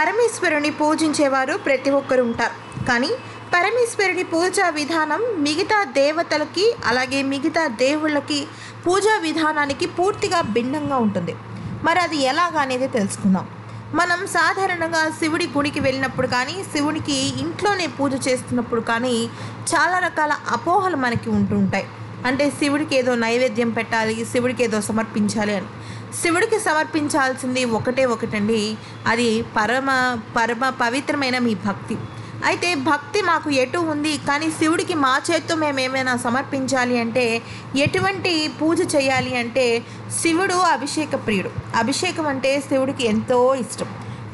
పరమేశ్వరుని పూజించేవారు ప్రతి ఒక్కరు ఉంటారు. కానీ పరమేశ్వరుని పూజా విధానం మిగతా దేవతలకి అలాగే మిగతా దేవుళ్ళకి పూజా విధానానికి పూర్తిగా భిన్నంగా ఉంటుంది. మరి అది ఎలాగా అనేది తెలుసుకుందాం. మనం సాధారణంగా శివుడి గుడికి వెళ్ళినప్పుడు కానీ శివుడికి ఇంట్లోనే పూజ చేస్తున్నప్పుడు కానీ చాలా రకాల అపోహలు మనకి ఉంటుంటాయి అంటే శివుడికి ఏదో నైవేద్యం పెట్టాలి శివుడికి ఏదో సమర్పించాలి అని. శివుడికి సమర్పించాల్సింది ఒకటే ఒకటండి అది పరమ పరమ పవిత్రమైన మీ భక్తి. అయితే భక్తి మాకు ఎటు ఉంది కానీ శివుడికి మా చేత్తో మేము ఏమైనా సమర్పించాలి అంటే ఎటువంటి పూజ చేయాలి అంటే శివుడు అభిషేక ప్రియుడు. అభిషేకం అంటే శివుడికి ఎంతో ఇష్టం.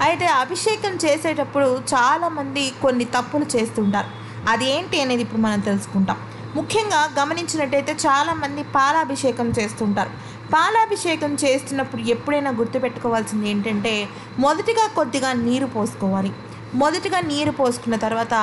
అయితే అభిషేకం చేసేటప్పుడు చాలామంది కొన్ని తప్పులు చేస్తుంటారు. అది ఏంటి అనేది ఇప్పుడు మనం తెలుసుకుంటాం. ముఖ్యంగా గమనించినట్టయితే చాలామంది పాలాభిషేకం చేస్తుంటారు. పాలాభిషేకం చేస్తున్నప్పుడు ఎప్పుడైనా గుర్తుపెట్టుకోవాల్సింది ఏంటంటే మొదటిగా కొద్దిగా నీరు పోసుకోవాలి. మొదటిగా నీరు పోసుకున్న తర్వాత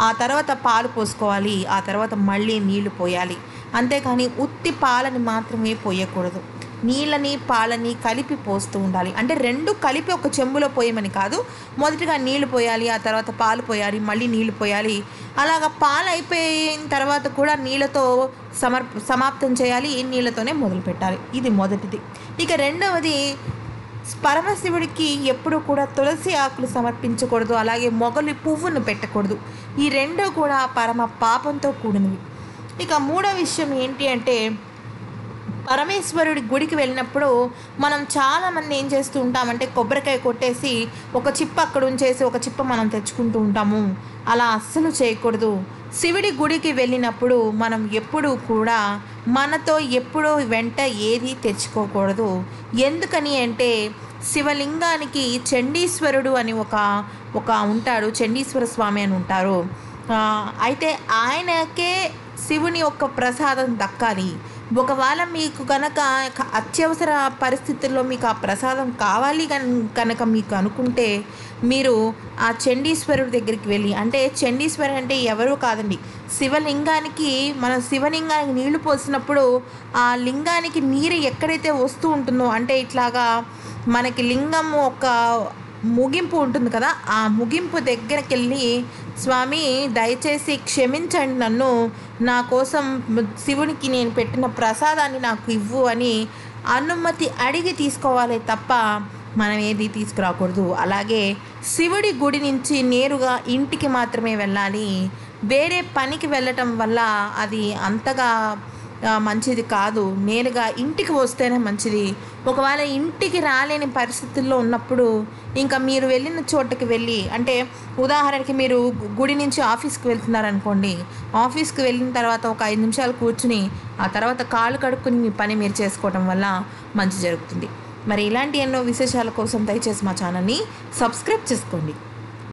ఆ తర్వాత పాలు పోసుకోవాలి ఆ తర్వాత మళ్ళీ నీళ్ళు పోయాలి. అంతేకాని ఉత్తి పాలని మాత్రమే పోయకూడదు. నీళ్ళని పాలని కలిపి పోస్తూ ఉండాలి. అంటే రెండు కలిపి ఒక చెంబులో పోయమని కాదు. మొదటిగా నీళ్ళు పోయాలి ఆ తర్వాత పాలు పోయాలి మళ్ళీ నీళ్ళు పోయాలి. అలాగ పాలు అయిపోయిన తర్వాత కూడా నీళ్ళతో సమర్ సమాప్తం చేయాలి ఈ నీళ్ళతోనే మొదలు పెట్టాలి. ఇది మొదటిది. ఇక రెండవది పరమశివుడికి ఎప్పుడు కూడా తులసి ఆకులు సమర్పించకూడదు అలాగే మొగలి పువ్వును పెట్టకూడదు. ఈ రెండో కూడా పరమ పాపంతో కూడినవి. ఇక మూడో విషయం ఏంటి అంటే పరమేశ్వరుడి గుడికి వెళ్ళినప్పుడు మనం చాలామంది ఏం చేస్తూ ఉంటామంటే కొబ్బరికాయ కొట్టేసి ఒక చిప్ప అక్కడ ఉంచేసి ఒక చిప్ప మనం తెచ్చుకుంటూ ఉంటాము. అలా అస్సలు చేయకూడదు. శివుడి గుడికి వెళ్ళినప్పుడు మనం ఎప్పుడూ కూడా మనతో ఎప్పుడూ వెంట ఏది తెచ్చుకోకూడదు. ఎందుకని అంటే శివలింగానికి చండీశ్వరుడు అని ఒక ఒక ఉంటాడు చండీశ్వర స్వామి అని ఉంటారు. అయితే ఆయనకే శివుని యొక్క ప్రసాదం దక్కాలి. ఒకవేళ మీకు కనుక అత్యవసర పరిస్థితుల్లో మీకు ఆ ప్రసాదం కావాలి కనుక మీకు అనుకుంటే మీరు ఆ చండీశ్వరుడి దగ్గరికి వెళ్ళి అంటే చండీశ్వరుడు అంటే ఎవరు కాదండి శివలింగానికి మన శివలింగానికి నీళ్ళు పోసినప్పుడు ఆ లింగానికి నీరు ఎక్కడైతే వస్తూ ఉంటుందో అంటే ఇట్లాగా మనకి లింగం ఒక ముగింపు ఉంటుంది కదా ఆ ముగింపు దగ్గరికి వెళ్ళి స్వామి దయచేసి క్షమించండి నన్ను. నా కోసం శివునికి నేను పెట్టిన ప్రసాదాన్ని నాకు ఇవ్వు అని అనుమతి అడిగి తీసుకోవాలి తప్ప మనం ఏది తీసుకురాకూడదు. అలాగే శివుడి గుడి నుంచి నేరుగా ఇంటికి మాత్రమే వెళ్ళాలి. వేరే పనికి వెళ్ళటం వల్ల అది అంతగా మంచిది కాదు. నేరుగా ఇంటికి వస్తేనే మంచిది. ఒకవేళ ఇంటికి రాలేని పరిస్థితుల్లో ఉన్నప్పుడు ఇంకా మీరు వెళ్ళిన చోటకి వెళ్ళి అంటే ఉదాహరణకి మీరు గు- గుడి నుంచి ఆఫీస్కి వెళ్తున్నారనుకోండి ఆఫీస్కి వెళ్ళిన తర్వాత ఒక ఐదు నిమిషాలు కూర్చుని ఆ తర్వాత కాళ్ళు కడుక్కుని మీ పని మీరు చేసుకోవడం వల్ల మంచి జరుగుతుంది. మరి ఇలాంటి ఎన్నో విశేషాల కోసం దయచేసి మా ఛానల్ని సబ్స్క్రైబ్ చేసుకోండి.